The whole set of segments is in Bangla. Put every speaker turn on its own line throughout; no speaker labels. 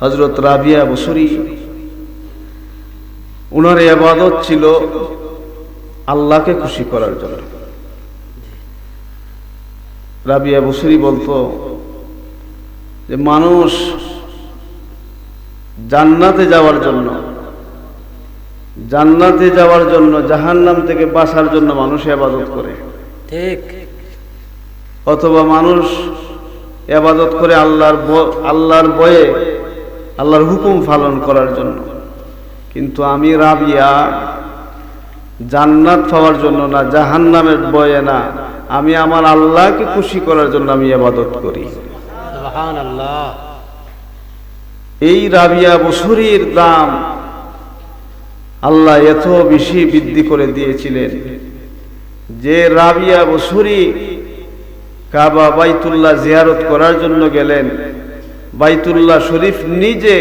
হজরত রাবিয়া বসুরি উনার আবাদত ছিল আল্লাহকে খুশি করার জন্য। রাবিয়া বসুরি বলতো যে মানুষ জান্নাতে যাওয়ার জন্য জান্নাতে যাওয়ার জন্য জাহান্নাম থেকে বাঁচার জন্য মানুষ এবাদত করে।
ঠিক।
অথবা মানুষ এবাদত করে আল্লাহর আল্লাহর বয়ে আল্লাহর হুকুম পালন করার জন্য। কিন্তু আমি রাবিয়া জান্নাত পাওয়ার জন্য না জাহান্নামের বয়ে না আমি আমার আল্লাহকে খুশি করার জন্য আমি আবাদত করি। এই রাবিয়া বছরের দাম আল্লাহ এত বেশি বৃদ্ধি করে দিয়েছিলেন যে রাবিয়া বছরি কাবা বাইতুল্লাহ জিয়ারত করার জন্য গেলেন। বাইতুল্লাহ শরীফ নিজে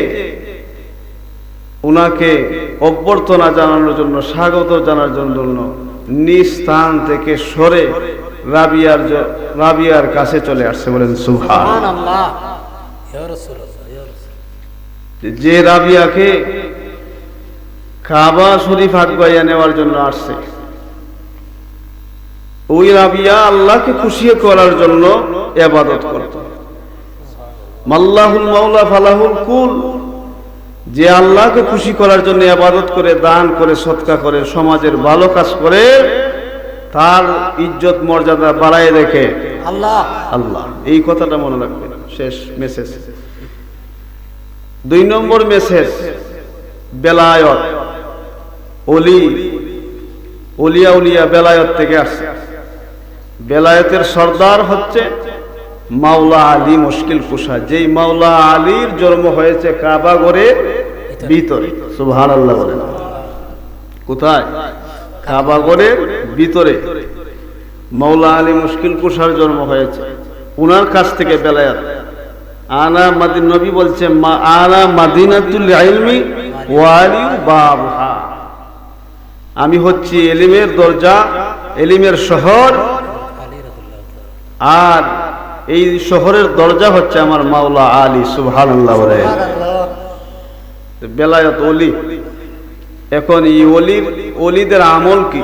উনাকে অভ্যর্থনা জানানোর জন্য স্বাগত জানার জন্য নিজ স্থান থেকে সরে রাবিয়ার রাবিয়ার কাছে চলে আসছে বলেন
রাসূল
যে রাবিয়াকে কাবা শরীফ আটবাইয়া নেওয়ার জন্য আসছে ওই রাবিয়া আল্লাহকে খুশি করার জন্য এবাদত করত। মাল্লাহুল মাওলা ফালাহুল কুল। যে আল্লাহকে খুশি করার জন্য আবাদত করে দান করে সৎকা করে সমাজের ভালো কাজ করে তার ইজ্জত মর্যাদা বাড়ায় রেখে।
আল্লাহ।
আল্লাহ। এই কথাটা মনে রাখবেন। শেষ মেসেজ দুই নম্বর মেসেজ বেলায়ত। অলি অলিয়া উলিয়া বেলায়ত থেকে আসছে। বেলায়তের সর্দার হচ্ছে মাওলা আলী মুশকিল কুষা, যেই মাওলা আলীর জন্ম হয়েছে কাবাগরের ভিতরে সুবহান আল্লাহ বলেন। কোথায়? কাবা কাবাগরের ভিতরে। মৌলা আলী মুশকিল কুষার জন্ম হয়েছে। উনার কাছ থেকে বেলায়াত। আনা মাদিন নবী বলছে, মা, আনা মাদিনাতুল ইলমি ওয়ালি বাবহা। আমি হচ্ছি এলিমের দরজা, এলিমের শহর। আর এই শহরের দরজা হচ্ছে আমার মাওলা আলী বলে। বেলায়ত অলি এখন এই অলির অলিদের আমল কি?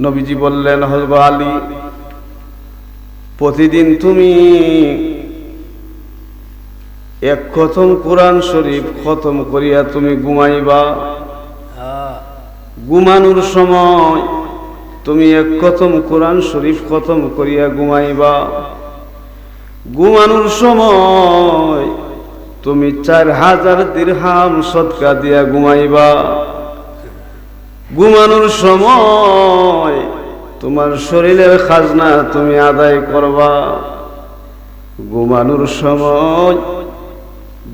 নবীজি বললেন হজরত আলী প্রতিদিন তুমি এক খতম কোরআন শরীফ খতম করিয়া তুমি ঘুমাইবা।
হ্যাঁ।
ঘুমানোর সময় তুমি এক খতম কোরআন শরীফ খতম করিয়া ঘুমাইবা। ঘুমানোর সময় তুমি চার হাজার দিরহাম সৎকা দিয়া ঘুমাইবা। ঘুমানোর সময় তোমার শরীরের খাজনা তুমি আদায় করবা। ঘুমানোর সময়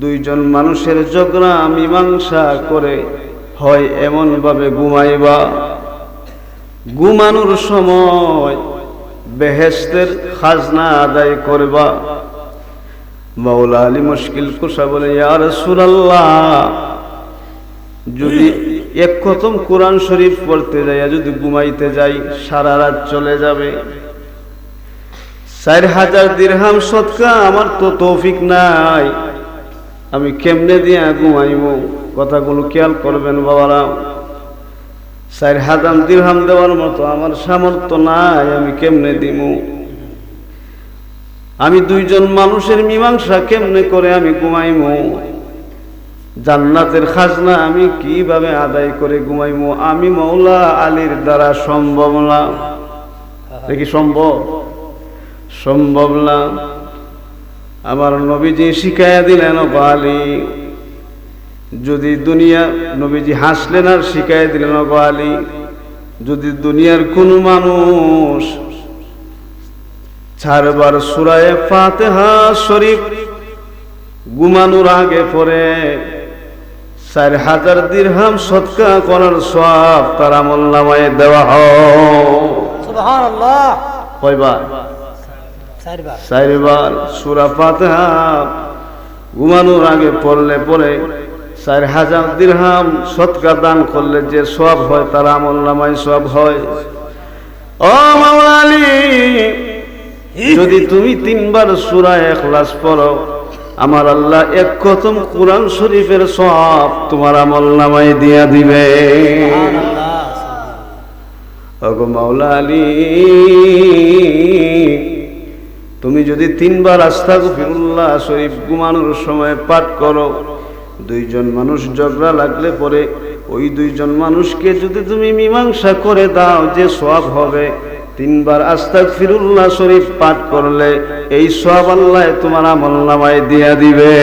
দুইজন মানুষের ঝগড়া, মীমাংসা করে হয় এমনভাবে ঘুমাইবা। ঘুমানোর সময় বেহেস্তের খাজনা আদায় করবা। মাওলা আলী মুশকিল কুসা বলে ইয়ার সুরাল্লাহ যদি এক খতম কোরআন শরীফ পড়তে যাই যদি ঘুমাইতে যাই, সারা রাত চলে যাবে। চার হাজার দিরহাম সৎকা, আমার তো তৌফিক নাই। আমি কেমনে দিয়ে ঘুমাইব কথাগুলো খেয়াল করবেন বাবারা। চার হাজার দিরহাম দেওয়ার মতো আমার সামর্থ্য নাই, আমি কেমনে দিমু? আমি দুইজন মানুষের মীমাংসা কেমনে করে আমি ঘুমাইমু? জান্নাতের খাজনা আমি কীভাবে আদায় করে ঘুমাইমু? আমি মৌলা আলীর দ্বারা সম্ভব না। দেখি, সম্ভব? সম্ভব না। আমার নবীজি শিখাইয়া দিলেন আলী যদি দুনিয়া নবীজি হাসলেন আর শিখাই দিলেন ও আলী যদি দুনিয়ার কোনো মানুষ চারবার সুরায় ফাতেহা শরীফ ঘুমানোর আগে পরে চার হাজার দিরহাম সৎকা করার সব তার আমল নামায় দেওয়া হয়।
চারবার।
চারবার সুরা ফাতেহা ঘুমানোর আগে পড়লে পরে চার হাজার দিরহাম সৎকা দান করলে যে সব হয়, তার আমল নামায় সব হয়। ও যদি তুমি তিনবার সুরা এখলাস পড়ো, আমার আল্লাহ এক খতম কোরআন শরীফের সব তোমার আমল নামায় দিয়া দিবে। ওগো মাওলা আলী, তুমি যদি তিনবার আস্তাগফিরুল্লাহ শরীফ ঘুমানোর সময় পাঠ করো দুইজন মানুষ ঝগড়া লাগলে পরে ওই দুইজন মানুষকে যদি তুমি মীমাংসা করে দাও যে সব হবে। তিনবার আস্তাগফিরুল্লাহ শরীফ পাঠ করলে এই সব আল্লাহ তোমার আমল নামায় দিয়া দিবে।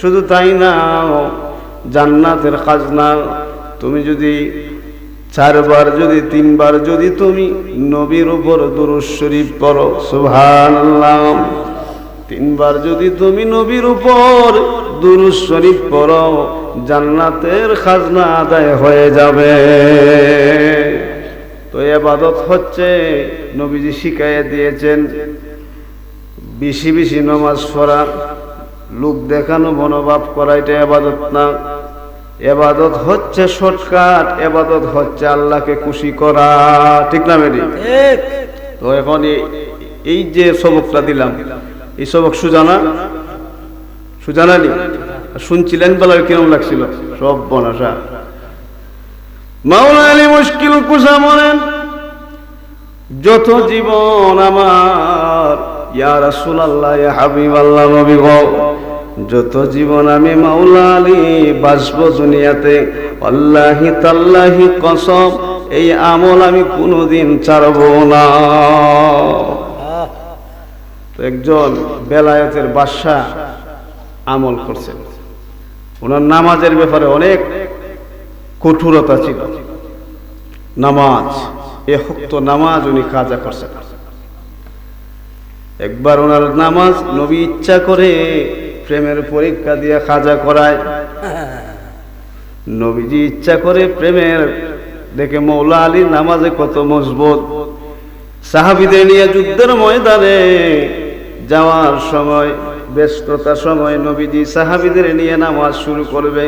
শুধু তাই না, জান্নাতের খাজনা তুমি যদি চারবার যদি, তিনবার যদি তুমি নবীর উপর দুরুজ শরীফ করো সুবহানাল্লাহ। তিনবার যদি তুমি নবীর উপর দুরুজ শরীফ করো জান্নাতের খাজনা আদায় হয়ে যাবে। তো এবাদত হচ্ছে নবীজি শিখাইয়ে দিয়েছেন বেশি বেশি নমাজ পড়া লোক দেখানো মনোভাব করা এটা এবাদত না। এবাদত হচ্ছে শর্টকাট এবাদত হচ্ছে আল্লাহকে খুশি করা। ঠিক না মেরি তো এখন এই- এই যে সবকটা দিলাম এই সবক সুজানা সুজানা নি শুনছিলেন বলার কিরম লাগছিল? সব বনাসা। মাওলা আলী মুশকিল কুসা মনেন যত জীবন আমার, ইয়া রাসূলুল্লাহ, ইয়া হাবিবাল্লাহ, নবী গো, যত জীবন আমি মাওলা আলী বাসব দুনিয়াতে, আল্লাহি তাল্লাহি কসম, এই আমল আমি কোনোদিন ছাড়ব না। তো একজন বেলায়েতের বাদশাহ আমল করছেন। ওনার নামাজের ব্যাপারে অনেক কঠোরতা ছিল। নামাজ, এ হক্ত নামাজ উনি কাজা করছেন। একবার ওনার নামাজ নবী ইচ্ছা করে প্রেমের পরীক্ষা দিয়ে খাজা করায়। নবীজি ইচ্ছা করে প্রেমের দেখে মৌলা আলী নামাজে কত মজবুত। সাহাবিদের নিয়ে যুদ্ধের ময়দানে যাওয়ার সময় ব্যস্ততার সময় নবীজি সাহাবিদের নিয়ে নামাজ শুরু করবে।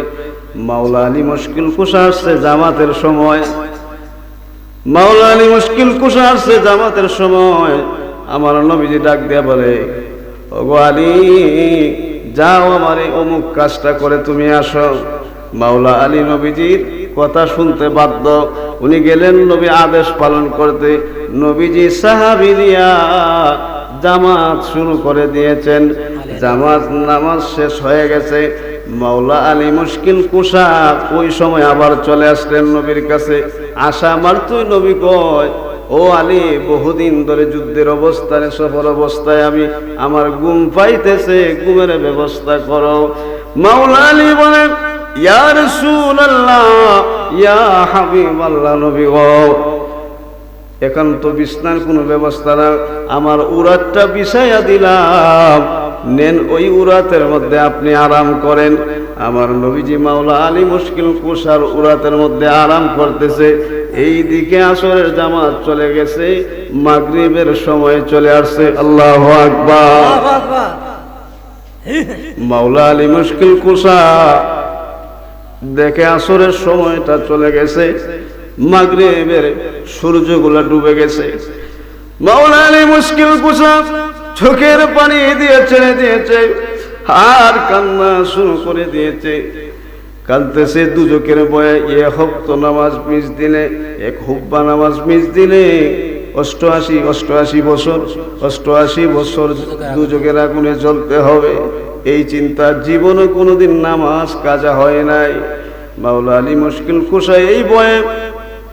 মাওলা আলী মুশকিল কুশা আসছে জামাতের সময়। মাওলা আলী মুশকিল কুশা আসছে জামাতের সময়। আমার নবীজি ডাক দিয়া বলে, ওগো আলী, যাও আমার এই অমুক কাজটা করে তুমি আসো। মাওলা আলী নবীজির কথা শুনতে বাধ্য। উনি গেলেন নবী আদেশ পালন করতে। নবীজি সাহাবি দিয়া জামাত শুরু করে দিয়েছেন। জামাত নামাজ শেষ হয়ে গেছে। মাওলা আলী মুশকিল কুষা ওই সময় আবার চলে আসলেন নবীর কাছে। আশা আমার তুই নবী কয়, ও আলী, বহুদিন ধরে যুদ্ধের অবস্থানে, সফর অবস্থায় আমি আমার ঘুম পাইতেছে, ঘুমের ব্যবস্থা করো। মাওলা আলী বলেন, ইয়া রাসূলুল্লাহ, ইয়া হাবিবাল্লাহ নবী গো। একান্ত বিছনার কোনো ব্যবস্থা না। আমার উরাতটা বিছাইয়া দিলাম। নেন ওই উরাতের মধ্যে আপনি আরাম করেন। আমার নবীজি মাওলা আলী মুশকিল কুষার উরাতের মধ্যে আরাম করতেছে। এই দিকে আসরের জামাত চলে গেছে। মাগরিবের সময় চলে আসছে। আল্লাহ আকবার। মাওলা আলী মুশকিল কুষা দেখে আসরের সময়টা চলে গেছে। মাগরিবের সূর্যগুলা ডুবে গেছে। মাওলা মুশকিল কুষা চোখের পানি দিয়ে ছেড়ে দিয়েছে আর কান্না শুরু করে দিয়েছে। কাঁদতেছে দুজকের বয়ে এ হক্ত নামাজ মিস দিলে এক হুব্বা নামাজ মিস দিলে অষ্টআশি অষ্টআশি বছর অষ্টআশি বছর দুজকের আগুনে জ্বলতে হবে। এই চিন্তা জীবনে কোনোদিন নামাজ কাজা হয় নাই। মাওলা আলী মুশকিল কুশা এই বয়ে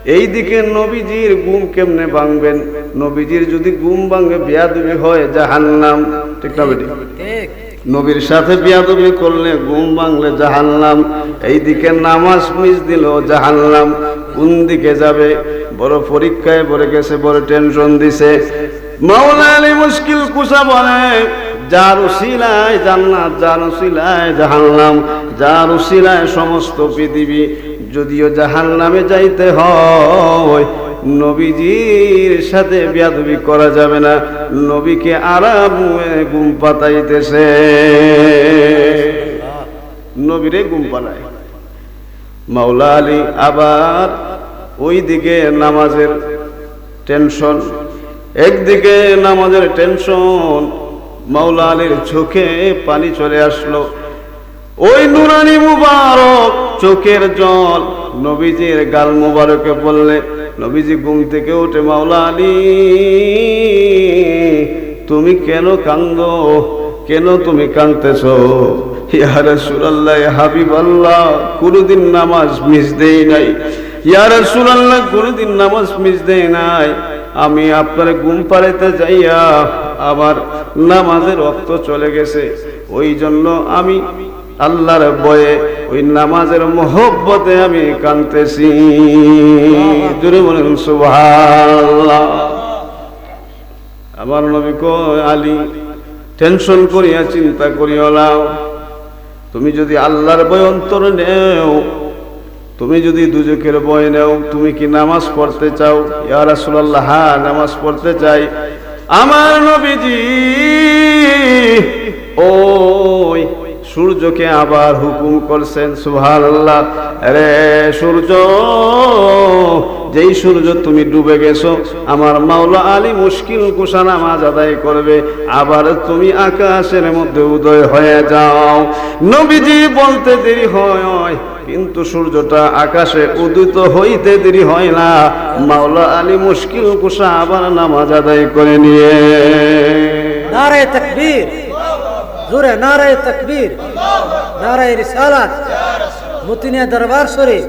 এই দিকে নবীজির গুম কেমনে ভাঙবেন? নবীজির যদি গুম ভাঙে বিয়াদবি হয় জাহান্নাম। ঠিক না বেটি? নবীর সাথে বিয়াদবি করলে ঘুম ভাঙলে জাহান্নাম। এইদিকে নামাজ মিস দিল জাহান্নাম। কোন দিকে যাবে? বড় পরীক্ষায় পড়ে গেছে বড় টেনশন দিছে। মাওলা আলী মুশকিল কুসা বলে যার উসিলায় জান্নাত যার উসিলায় জাহান্নাম যার উসিলায় সমস্ত পৃথিবী যদিও জাহান নামে যাইতে হয়, নবীজির সাথে বিয়াদবি করা যাবে না। নবীকে আরাম গুম পাতাইতেছে। নবীরে গুম পালায় মাওলা আলী আবার ওই দিকে নামাজের টেনশন, একদিকে নামাজের টেনশন, মাওলা আলীর চোখে পানি চলে আসলো। ওই নুরানি মুবারক চোখের জল। নবীজির গাল মুবারকে বললে, নবীজি, ঘুম থেকে উঠে মাওলা আলী। তুমি কেন কান্দ কেন তুমি কান্দতেছ ইয়া রাসূলুল্লাহ হাবিব আল্লাহ কোনদিন নামাজ মিস দেই নাই। ইয়া রাসূলুল্লাহ, কোনদিন নামাজ মিস দেই নাই। আমি আপনার ঘুম পাড়াইতে যাইয়া আমার নামাজের রক্ত চলে গেছে। ওই জন্য আমি আল্লাহর বয়ে ওই নামাজের মোহব্বতে আমি কানতেছি। জুড়ে বলেন, সুবহানাল্লাহ। আমার নবী কো আলী, টেনশন করিয়া চিন্তা নাও তুমি যদি আল্লাহর বই অন্তর নেও, তুমি যদি দুজকের বই নেও, তুমি কি নামাজ পড়তে চাও? ইয়া রাসূলুল্লাহ হ্যাঁ নামাজ পড়তে চাই। আমার নবীজি ওই সূর্যকে আবার হুকুম করছেন, সুবহানাল্লাহ। রে সূর্য, যেই সূর্য তুমি ডুবে গেছো, আমার মাওলা আলী মুশকিল কুশা নামাজ আদায় করবে, আবার তুমি আকাশের মধ্যে উদয় হয়ে যাও। নবীজি বলতে দেরি হয়, কিন্তু সূর্যটা আকাশে উদিত হইতে দেরি হয় না। মাওলা আলী মুশকিল কুশা আবার নামাজ আদায় করে নিয়ে।
তকবীর। জোরে নারায় তকবীর নারায় রিসালাত মতিনিয়া দরবার শরীফ।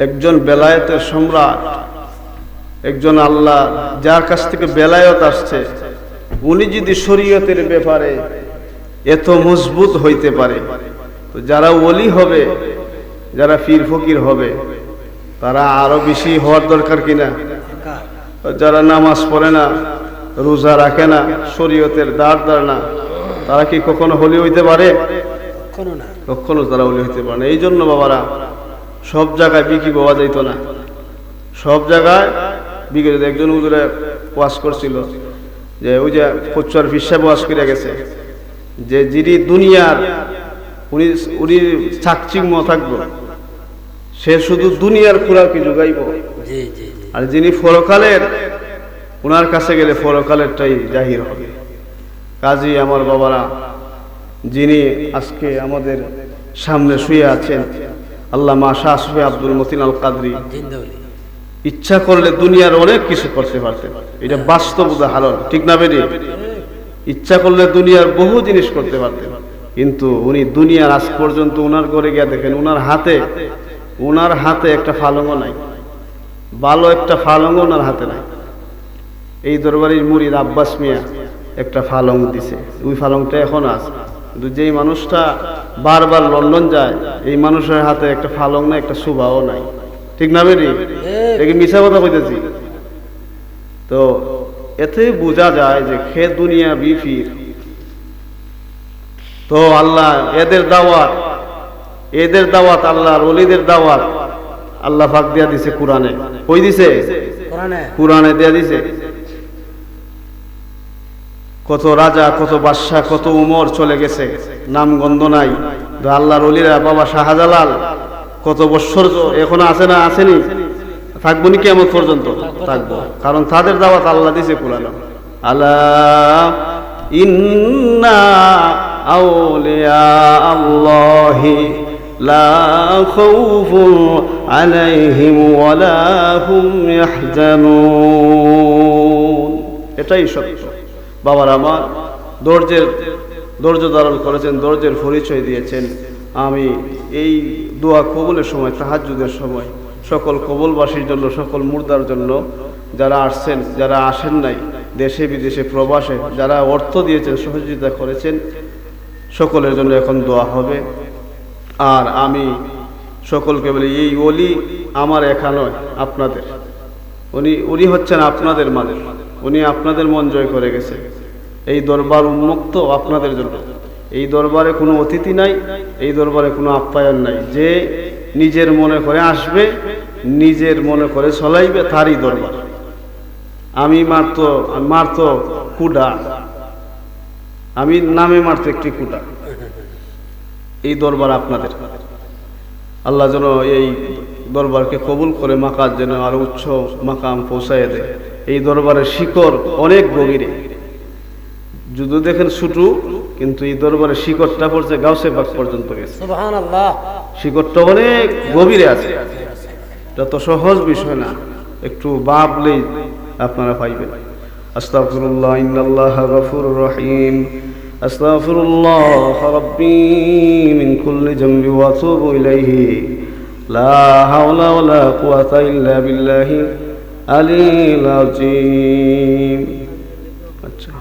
একজন বেলায়েতের সম্রাট একজন আল্লাহ যার কাছ থেকে বেলায়ত আসছে উনি যদি শরীয়তের ব্যাপারে এত মজবুত হইতে পারে তো যারা ওলি হবে যারা পীর ফকির হবে তারা আরও বেশি হওয়ার দরকার কিনা? যারা নামাজ পড়ে না রোজা রাখে না শরীয়তের দাঁড় দাঁড় না। তারা কি কখনো হলি হইতে পারে? কখনো তারা ওলি হইতে পারে না। এই জন্য বাবারা সব জায়গায় বিক্রি পাওয়া যাইতো না। সব জায়গায় বিক্রি। একজন উজুরে ওয়াশ করছিল যে ওই যে ফচ্চর ফিসাব ওয়াশ করে গেছে যে যিনি দুনিয়ার উনি উনি চাকচিম্য থাকব সে শুধু দুনিয়ার খোরাকি যোগাইব। আর যিনি ফরকালের ওনার কাছে গেলে ফরকালেরটাই জাহির হবে। কাজী আমার বাবারা, যিনি আজকে আমাদের সামনে শুয়ে আছেন আল্লাহ মা শাহ আব্দুল মতিন আল কাদরি ইচ্ছা করলে দুনিয়ার অনেক কিছু করতে পারতেন। এটা বাস্তব উদাহরণ, ঠিক না বেরি ইচ্ছা করলে দুনিয়ার বহু জিনিস করতে পারতেন। কিন্তু উনি দুনিয়ার আজ পর্যন্ত উনার ঘরে গিয়ে দেখেন, উনার হাতে উনার হাতে একটা ফালঙ্গ নাই। ভালো একটা ফালঙ্গ ওনার হাতে নাই। এই দরবারের মুরিদ আব্বাস মিয়া একটা ফালং দিছে। ওই ফালংটা এখন আছে। কিন্তু যেই মানুষটা বারবার লন্ডন যায় এই মানুষের হাতে একটা ফালং নাই একটা সুবাও নাই। ঠিক না বেরি দেখি মিশা কথা কইতেছি? তো এতে বোঝা যায় যে খে দুনিয়া বিফির। তো আল্লাহ এদের দাওয়াত এদের দাওয়াত আল্লাহর অলিদের দাওয়াত। আল্লাহ ফাক দিয়া দিছে কোরআনে। কই দিছে?
কোরআনে
দেয়া দিছে। কত রাজা, কত বাদশাহ, কত উমর চলে গেছে। নাম গন্ধ নাই আল্লাহর অলিরা বাবা শাহজালাল, কত বৎসর এখনও আছে না আসেনি? থাকব নি কেমন পর্যন্ত? থাকব। কারণ তাদের দাওয়াত আল্লাহ দিছে কোরআন। আল্লাহ ইন্না আউলিয়া আল্লাহি লা খাউফুন আলাইহিম ওয়ালা হুম ইয়াহজানুন। এটাই সত্য। বাবার আমার ধৈর্যের, ধৈর্য ধারণ করেছেন, ধৈর্যের পরিচয় দিয়েছেন। আমি এই দোয়া কবুলের সময়, তাহাজ্জুদের সময়, সকল কবলবাসীর জন্য, সকল মুর্দার জন্য যারা আসছেন, যারা আসেন নাই, দেশে, বিদেশে, প্রবাসে, যারা অর্থ দিয়েছেন, সহযোগিতা করেছেন, সকলের জন্য এখন দোয়া হবে। আর আমি সকলকে বলি, এই অলি আমার একা নয়, আপনাদের। উনি উনি হচ্ছেন আপনাদের মালিক। উনি আপনাদের মন জয় করে গেছে। এই দরবার উন্মুক্ত আপনাদের জন্য। এই দরবারে কোনো অতিথি নাই, এই দরবারে কোনো আপ্যায়ন নাই। যে নিজের মনে করে আসবে, নিজের মনে করে চলাইবে তারই দরবার। আমি মারত মারত কুডা। আমি নামে মারত একটি কুডা। এই দরবার আপনাদের। আল্লাহ যেন এই দরবারকে কবুল করে মাকার যেন আরও উচ্চ মাকাম পৌঁছায় দেয়। এই দরবারের শিকড় অনেক গভীরে। যদিও দেখেন ছুটু কিন্তু এই দরবারের শিকড়টা পড়ছে গাউসে বাগ পর্যন্ত গেছে। শিকড়টা অনেক গভীরে আছে। এটা তো সহজ বিষয় না একটু ভাবলেই আপনারা পাইবেন। আস্তাগফিরুল্লাহ ইন্নাল্লাহ গফুরুর রহিম। আস্তাগফিরুল্লাহ রাব্বি মিন কুল্লি ওয়া আতুবু ইলাইহি। লা হাওলা ওয়ালা কুওয়াতা ইল্লা বিল্লাহি। আলিল আজিম আচ্ছা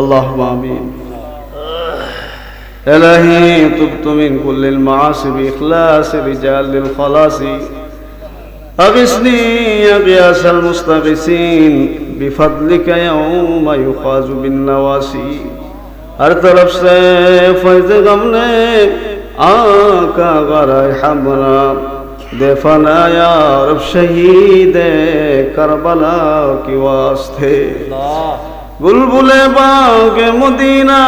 আল্লাহ আমিন إلهي تبت من كل المعاصي بإخلاص رجال الخلاص أغسني يا غياث المستغيثين بفضلك يوم يخاز بالنواسي ہر طرف سے فیض غم نے آ کا غرائے ہمراہ دفنایا رب شہید کربلا کی واسطے بلبل باغ مدینہ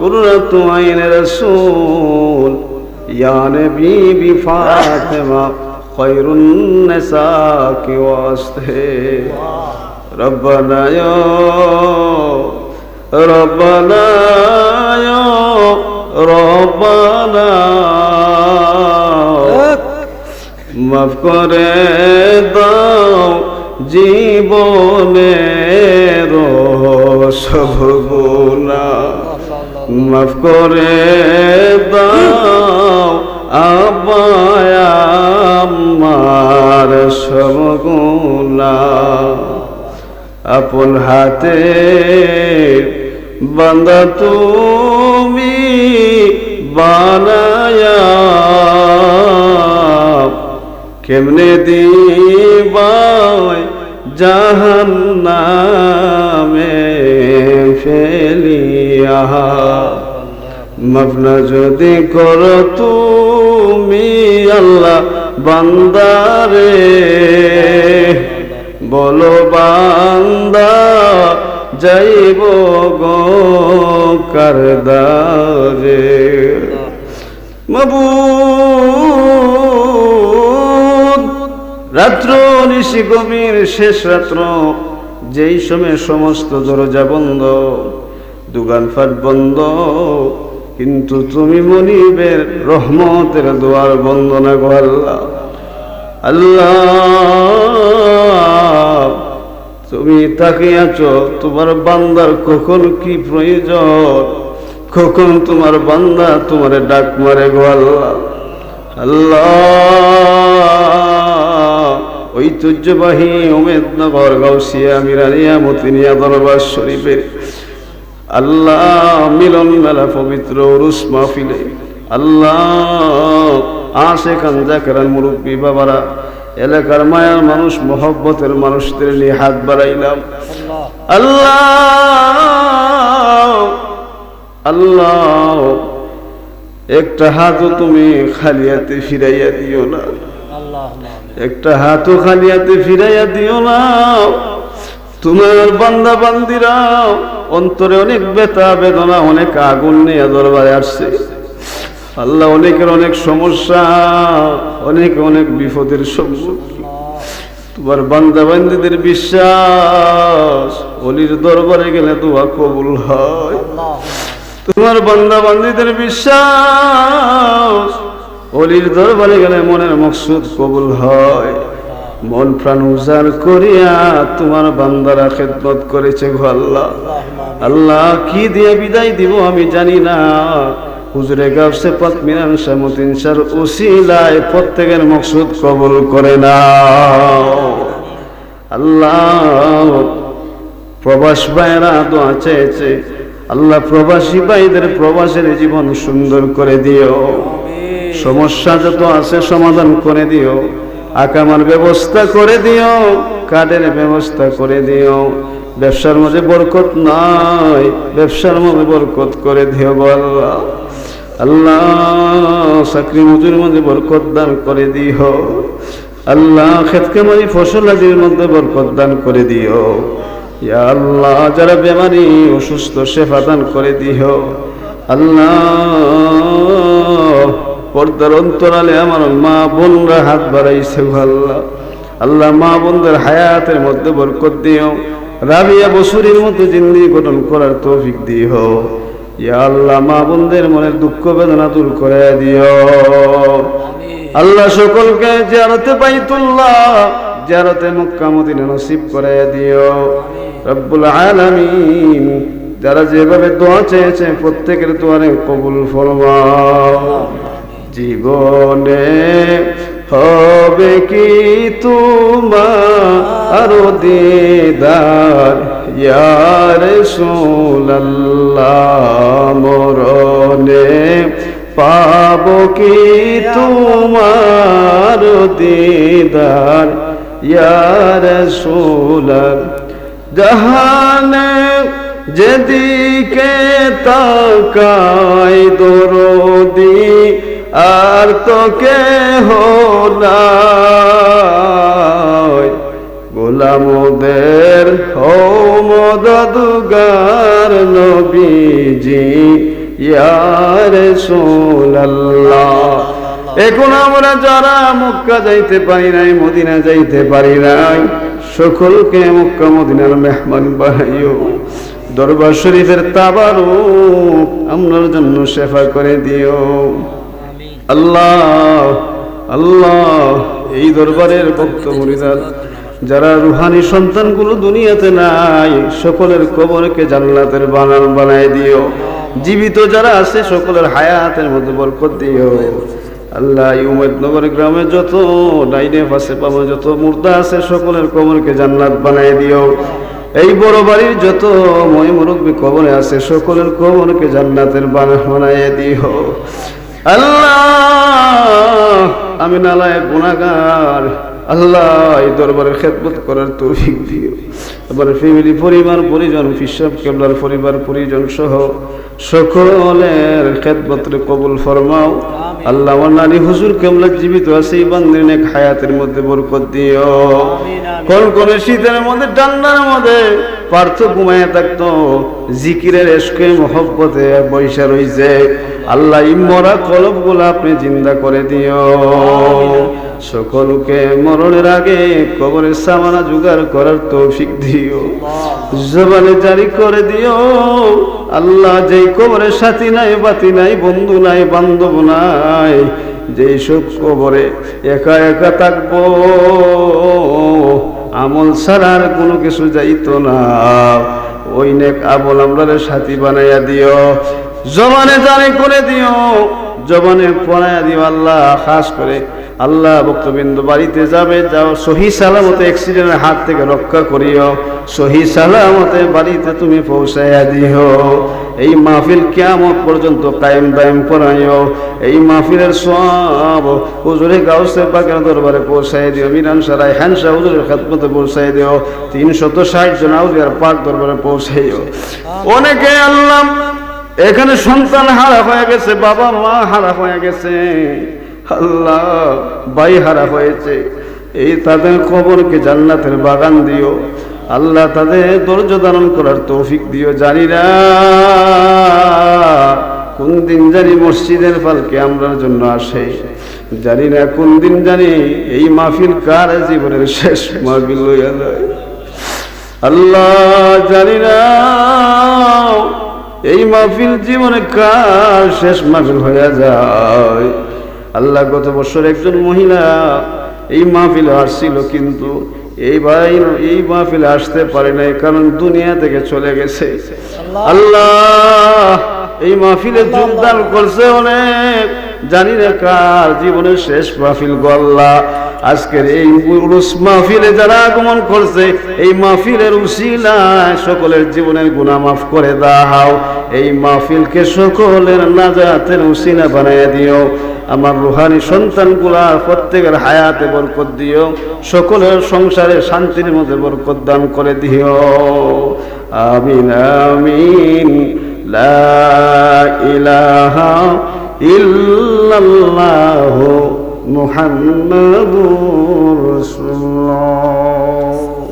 قرۃ عین رسول یا نبی بی فاطمہ خیر النساء کی واسطے ربنا یا ربنا یا ربنا মাফ করে দাও জীবনের সব মাফ করে দাও আবার আপন হাতে বান্দা তুমি বানায়া কেমনে দিবাই জাহান নামে ফেলিয়া? মাফনা যদি কর তুমি আল্লাহ বান্দারে, বলো বান্দা যাইব গো কারদারে। মাবুদ রাত্র নিশি গভীর, শেষ রাত্র, যেই সময় সমস্ত দরজা বন্ধ দোকান ফাট বন্ধ, কিন্তু তুমি মনিবের রহমতের দোয়ার বন্ধ না গো আল্লাহ। আল্লাহ, তুমি তাকে আছো, তোমার বান্দার কখন কি প্রয়োজন? কখন তোমার বান্দা তোমার ডাক মারে গো আল্লাহ? আল্লাহ ঐতিহ্যবাহী উমেদনগর গাউসিয়া মিরানিয়া মতিনিয়া দরবার শরীফের আল্লাহ মিলন মেলা পবিত্র উরুস মাহফিলে, আল্লাহ আসে কাঞ্জা কেরান মুরব্বী বাবারা, এলাকার মায়ার মানুষ, মহব্বতের মানুষদের নিয়ে হাত বাড়াইলাম।
আল্লাহ
আল্লাহ, একটা হাতও তুমি খালিয়াতে ফিরাইয়া দিও না।
আল্লাহ।
একটা হাতও খালিয়াতে ফিরাইয়া দিও না। তোমার বান্দা বান্দিরা অন্তরে অনেক ব্যথা বেদনা অনেক আগুন নিয়ে দরবারে আসছে। আল্লাহ অনেকের অনেক সমস্যা অনেক অনেক বিপদের সম্মুখীন। তোমার বান্দা বান্দিদের বিশ্বাস অলির দরবারে গেলে দোয়া কবুল হয়। তোমার বান্দা বান্দিদের বিশ্বাস অলির দরবারে গেলে মনের মকসুদ কবুল হয়। মন প্রাণ উজাড় করিয়া তোমার বান্দারা খেদমত করেছে গো আল্লাহ। আল্লাহ কি দিয়ে বিদায় দিব আমি জানি না। হুজুরে গাবসে পথ শামুদ্দিন স্যার উসিলায় প্রত্যেকের মকসুদ কবুল করে না আল্লাহ, প্রবাস ভাইরা দোয়া চেয়েছে। আল্লাহ প্রবাসী ভাইদের প্রবাসের জীবন সুন্দর করে দিও। সমস্যা যত আছে সমাধান করে দিও। আকামার ব্যবস্থা করে দিও কার্ডের ব্যবস্থা করে দিও। ব্যবসার মধ্যে বরকত নাই, ব্যবসার মধ্যে বরকত করে দিও আল্লাহ। আল্লাহ, চাকরি মজুর মধ্যে বরকত দান করে দিও। আল্লাহ, খেতকে মারি ফসল আদির মধ্যে বরকত দান করে দিও। ইয়া আল্লাহ, যারা বেমারি অসুস্থ সেবা দান করে দিও। আল্লাহ পর্দার অন্তরালে আমার মা বোনরা হাত বাড়াইছে আল্লাহ আল্লাহ মা বোনদের হায়াতের মধ্যে বরকত দিও। রাবিয়া বসুরের মতো জিন্দি গঠন করার তৌফিক দিও। ইয়া আল্লাহ মা বোনদের মনের দুঃখ বেদনা দূর করে দিও। আল্লাহ সকলকে জিয়ারতে পাইতুল্লাহ জিয়ারতে মক্কা মদিনা নসিব করে দিও। রব্বুল আলামিন যারা যেভাবে দোয়া চেয়েছে প্রত্যেকের দোয়ারে কবুল ফরমাও। জীবনে হবে কি তোমার দিদার? ইয়ার সুল্লাহ পাব কি তোমার দিদার? ইয়ার সুলার জাহানে যেদিকে তাকাই দরদি আর তো কে নাই। গোলামদের হো মদদগার নবীজি, ইয়ার সোল্লাহ এখন আমরা যারা মক্কা যাইতে পারি নাই, মদিনা যাইতে পারি নাই, সকলকে মক্কা মদিনার মেহমান বানাইও। দরবার শরীফের তাবারও আপনার জন্য সেফা করে দিও। আল্লাহ আল্লাহ, এই দরবারের ভক্ত মুরিদার যারা রুহানি সন্তানগুলো দুনিয়াতে নাই, সকলের কবরকে জান্নাতের বানান বানায় দিও। জীবিত যারা আছে, সকলের হায়াতের মধ্যে বরকত দিও। আল্লাহ এই উমেদনগর গ্রামে যত ডাইনে পাশে পাবো, যত মুর্দা আছে, সকলের কবরকে জান্নাত বানায় দিও। এই বড় বাড়ির যত মই মুরব্বী কবরে আছে, সকলের কবরকে জান্নাতের বানা বানায় দিও। আল্লাহ আমি নালায় গুণাগার আল্লাহ, এই দরবারের খেদমত করার তৌফিক দিও। আবার ফ্যামিলি পরিবার, পরিজন ফিসাব কেবলার পরিবার, পরিজন সহ সকলের খেদমতের কবুল ফরমাও। আল্লাহ, আমার নারী হুজুর কেবলা জীবিত আছে, এই বান্দির নেক হায়াতের মধ্যে বরকত দিও। কোন কোন শীতের মধ্যে, ঠান্ডার মধ্যে পার্থ ঘুমাইয়া থাকতো, জিকিরের এসকে মহব্বতে বৈশা রইছে। আল্লাহ ইমরা কলব আপনি জিন্দা করে দিও। সকলকে মরণের আগে কবরের সামানা জোগাড় করার তৌফিক দিও। জবানে জারি করে দিও, আল্লাহ যেই কবরের সাথী নাই, বাতি নাই, বন্ধু নাই, বান্ধব নাই, যেই সব কবরে একা একা থাকব, আমল ছাড়ার কোনো কিছু যাইতো না। ওই নেক আমল আমরা সাথী বানাইয়া দিও। জবানে জারি করে দিও, জবানে পড়াইয়া দিও আল্লাহ, খাস করে আল্লাহ ভক্তবৃন্দ, বাড়িতে যাবে, যাও, সহি সালামতে অ্যাক্সিডেন্টের হাত থেকে রক্ষা করিও। সহি সালামতে বাড়িতে তুমি পৌঁছাইয়া দিও। এই মাহফিল কেমন পর্যন্ত কায়েম দায়েম করাইও। এই মাহফিলের সব হুজুরে গাউসে পাকের দরবারে পৌঁছাই দিও। মিরান সারাই হ্যানসা হুজুরের খাতমতে পৌঁছাই দিও। তিনশত ষাট জন আউলিয়ার পাক দরবারে পৌঁছাইও। অনেকে আল্লাহ, এখানে সন্তান হারা হয়ে গেছে, বাবা মা হারা হয়ে গেছে। আল্লাহ বাই হারা হয়েছে। এই তাদের কবরকে জান্নাতের বাগান দিও। আল্লাহ তাদের ধৈর্য ধারণ করার তৌফিক দিও। জানি না কোন দিন জানি মসজিদের পালকে আমরার জন্য আসে। জানি না কোন দিন জানি এই মাহফিল কার জীবনের শেষ মাহফিল লইয়া যায়। আল্লাহ, জানি না এই মাহফিল জীবনে কার শেষ মাহফিল হয়ে যায়। আল্লাহ গত বছর একজন মহিলা এই মাহফিলে আসছিল কিন্তু এই ভাই এই মাহফিলে আসতে পারে নাই কারণ দুনিয়া থেকে চলে গেছে। আল্লাহ। এই মাহফিলে যোগদান করছে অনেক। জানি না কার জীবনের শেষ মাহফিল গো আল্লাহ। আজকের এই উরুস মাহফিলে যারা আগমন করছে এই মাহফিলের উসিলায় সকলের জীবনের গুণা মাফ করে দাও। এই মাহফিলকে সকলের নাজাতের উসিলা বানায় দিও। আমার রুহানি সন্তানগুলা প্রত্যেকের হায়াতে বরকত দিও, সকলের সংসারে শান্তির মধ্যে বরকত দান করে দিও। আমিন আমিন। লা ইলাহা